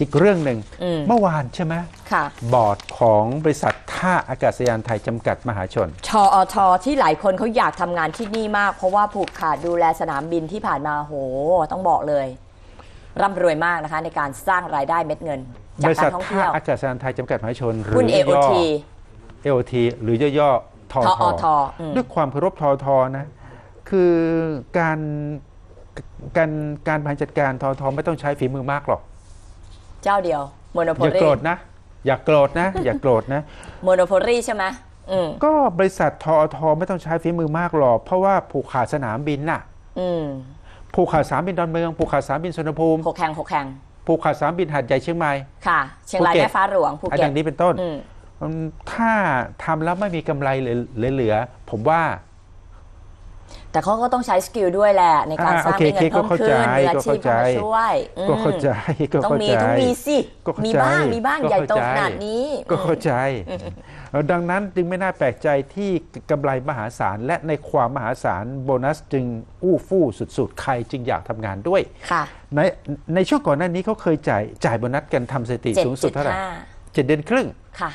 อีกเรื่องหนึ่งอืมเมื่อวานใช่ไหมค่ะบอร์ดของบริษัทท่าอากาศยานไทยจำกัดมหาชน ชอทที่หลายคนเขาอยากทำงานที่นี่มาก เพราะว่าผูกขาดดูแลสนามบินที่ผ่านมาโห ต้องบอกเลย ร่ำรวยมากนะคะในการสร้างรายได้เม็ดเงินบจากริกาษัรทท่องท่าเที่ยวอากาศยานไทยจำกัดมหาชน หรือหุ้นย่อ AOT AOT หรือย่อๆทอททอทอืมด้วยความเคารพทอทอนะ คือการการการบริหารจัดการทอทอไม่ต้องใช้ฝีมือมากหรอก เจ้าเดียวโมโนโพอย่าลีโกรธนะ อย่าโกรธนะ อย่าโกรธนะโมโนโพลีใช่ไหมอืมก็บริษัททอทอไม่ต้องใช้ฝีมือมากหรอก เพราะว่าผูกขาดสนามบินน่ะอืมผูกขาดสนามบินดอนเมืองผูกขาดสนามบินสุวรรณภูมิหกแข่งหกแข่งผูกขาดสนามบินหาดใหญ่เชียงใหม่ค่ะ เชียงรายภูเก็ตแม่ฟ้าหลวงภูอันเก็ดัตงนี้เป็นต้นอืมอืมถ้าทำแล้วไม่มีกำไรเหลือเหลือๆผมว่า แต่เขาก็ต้องใช้สกิลด้วยแหละ ในการอ่าสร้างโอเคให้เงินเพิ่มเข้าขึ้ใจนมืออาชีพก็เข้าใจเข้ามาช่วยอืมก็เข้าใจก็ต้องเข้ามีใจต้องมีสิก็เข้ามีใจบ้างมีบ้างก็ใหญ่เข้าโตใจขนาดนี้ ก็เข้าใจเอ่อดังนั้นจึงไม่น่าแปลกใจที่กำไรมหาศาล และในความมหาศาลโบนัสจึงอู้ฟู่สุดๆ ใครจึงอยากทำงานด้วยค่ะในในช่วงก่อนหน้านี้เขาเคยจ่ายจ่ายโบนัสกันทำสถิติสูงสุดเท่าไหร่7.5 เจ็ดเดือนครึ่งค่ะ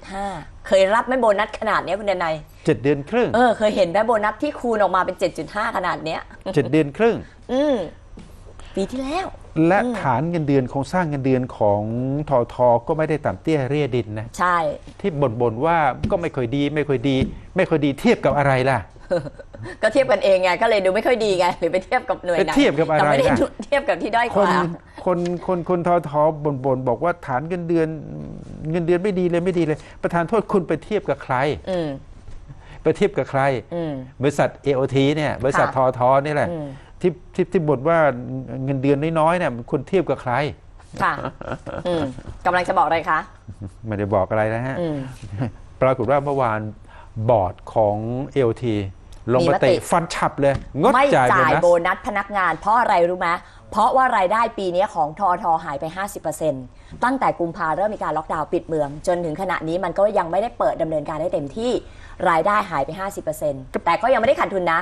7.5 เคยรับไหมโบนัสขนาดเนี้ยคุณเดนายเจ็ดเดือนครึ่งเออเคยเห็นไหมโบนัสที่คูณออกมาเป็น 7.5 ขนาดเนี้ย เจ็ดเดือนครึ่ง อืมปีที่แล้ว และฐานเงินเดือนโครงสร้างเงินเดือนของทอทอก็ไม่ได้ต่ำเตี้ยเรียดินนะ ใช่ ที่บ่นๆว่าก็ไม่ค่อยดี ไม่ค่อยดี ไม่ค่อยดีเทียบกับอะไรล่ะ ก็เทียบกันเองไง ก็เลยดูไม่ค่อยดีไงหรือไปเทียบกับหน่วยไหนไปเทียบกับอะไรแต่ไม่ได้นะเทียบกับที่ด้อยคกนว่า คนคนคนทอทอบน่บนๆบอกว่าฐานเงินเดือน เงินเดือนไม่ดีเลยไม่ดีเลย ประธานโทษคุณไปเทียบกับใครอืมไปเทียบกับใครอืมบริษัท AOT เนี่ย บริษัททค่ะอทอนี่แหละอืมที่ที่ที่บ่นว่าเงินเดือนน้อยๆเนี่ยคุณเทียบกับใครค่ะอืมกำลังจะบอกอะไรคะไม่ได้บอกอะไรนะฮะอืมปรากฏว่าเมื่อวานบอร์ดของ AOT ลงมีมมติติฟันฉับเลย งดไม่จ่ายโบจ่ายนัสโบนัสพนักงาน เพราะอะไรรู้ไหมเพราะว่ารายได้ปีนี้ของทอทอหายไป 50%ตั้งแต่กุมภาเริ่มมีการล็อกดาวน์ปิดเมือง จนถึงขณะนี้มันก็ยังไม่ได้เปิดดำเนินการได้เต็มที่รายได้หายไป 50%แต่ก็ยังไม่ได้ขาดทุนนะ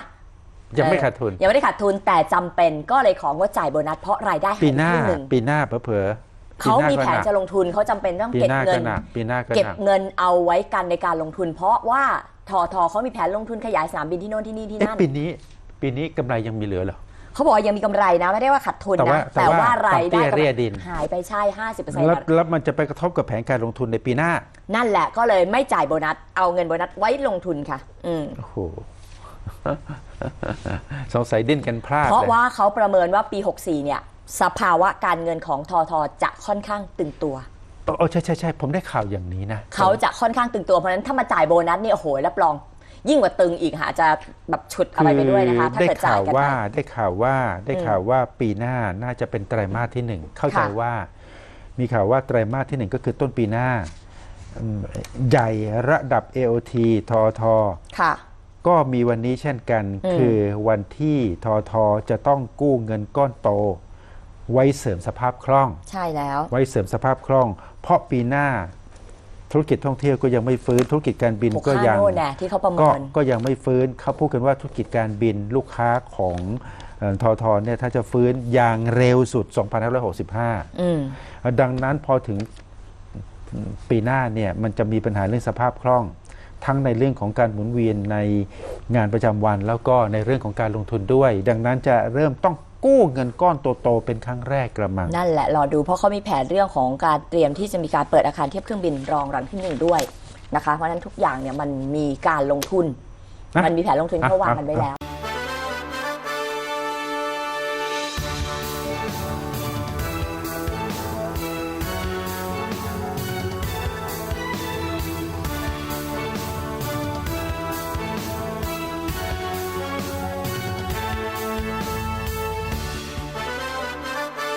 ยังไม่เออขาดทุนยังไม่ได้ขาดทุนแต่จำเป็นก็เลยของดจ่ายโบนัสเพราะรายได้หายปีไปหน้าครึ่งหนึ่งปีหน้าเผลอๆปีเขาหน้มีแผนก็หกจะลงทุนเขาจำเป็นต้องปีเก็บหน้าเงิก็นหนักปีหน้าก็เก็บหนักเงินเอาไว้กันในการลงทุน เพราะว่า ทอทอเขามีแผนลงทุนขยายสนามบินที่โน่นที่นี่ที่เอ๊ะนั่นปีนี้ ปีนี้กำไรยังมีเหลือเหรอ เขาบอกว่ายังมีกำไรนะไม่ได้ว่าขาดทุนแต่ว่านะแต่แต่ว่าว่ารายได้ต่ำเตี้ยเรียดิน หายไปใช่ 50%แล้วแล้วมันจะไปกระทบกับแผนการลงทุนในปีหน้า นั่นแหละก็เลยไม่จ่ายโบนัสเอาเงินโบนัสไว้ลงทุนค่ะ อืม โอ้โห สงสัยดิ้นกันพลาดเพราะเลยว่าเขาประเมินว่าปี 64 เนี่ย สภาวะการเงินของทอทอจะค่อนข้างตึงตัว โอ้ใช่ใช่ใช่ผมได้ข่าวอย่างนี้นะ เขาจะค่อนข้างตึงตัวเพราะฉะนั้นถ้ามาจ่ายโบนัสเนี่ยโอ้โหรับรอง ยิ่งกว่าตึงอีกค่ะอาจจะแบบฉุดอะไรไปด้วยนะคะ ถ้าได้เกิดจ่าข่ายวกันว่าไปได้ข่าวว่าได้อืมข่าวว่าปีหน้าน่าจะเป็นไตรมาสที่หนึ่งเข้าใจค่ะว่า มีข่าวว่าไตรมาสที่หนึ่งก็คือต้นปีหน้าอืมใหญ่ระดับ AOT ทอทอค่ะก็มีวันนี้เช่นกันอืมคือวันที่ทอทอจะต้องกู้เงินก้อนโต ไว้เสริมสภาพคล่อง ใช่แล้ว ไว้เสริมสภาพคล่อง เพราะปีหน้าธุรกิจท่องเที่ยวก็ยังไม่ฟื้นธุรกิจการบินหกก็ห้ายังโน่นน่ะที่เขาประเมิก็นก็ยังไม่ฟื้นเขาพูดกันว่าธุรกิจการบินลูกค้าของเอ่อทอทอเนี่ยถ้าจะฟื้นอย่างเร็วสุด 2565อืมดังนั้นพอถึงปีหน้าเนี่ยมันจะมีปัญหาเรื่องสภาพคล่อง ทั้งในเรื่องของการหมุนเวียนในงานประจำวัน แล้วก็ในเรื่องของการลงทุนด้วย ดังนั้นจะเริ่มต้อง กู้เงินก้อนโตๆเป็นครั้งแรกกระมัง นั่นแหละรอดูเพราะเขามีแผนเรื่องของการเตรียมที่จะมีการเปิดอาคารเทียบเครื่องบินรองรังที่หนึ่งด้วยนะคะ เพราะฉะนั้นทุกอย่างเนี่ยมันมีการลงทุนนะมันมีแผนลงทุนอะเขาวางอะกันไว้แล้ว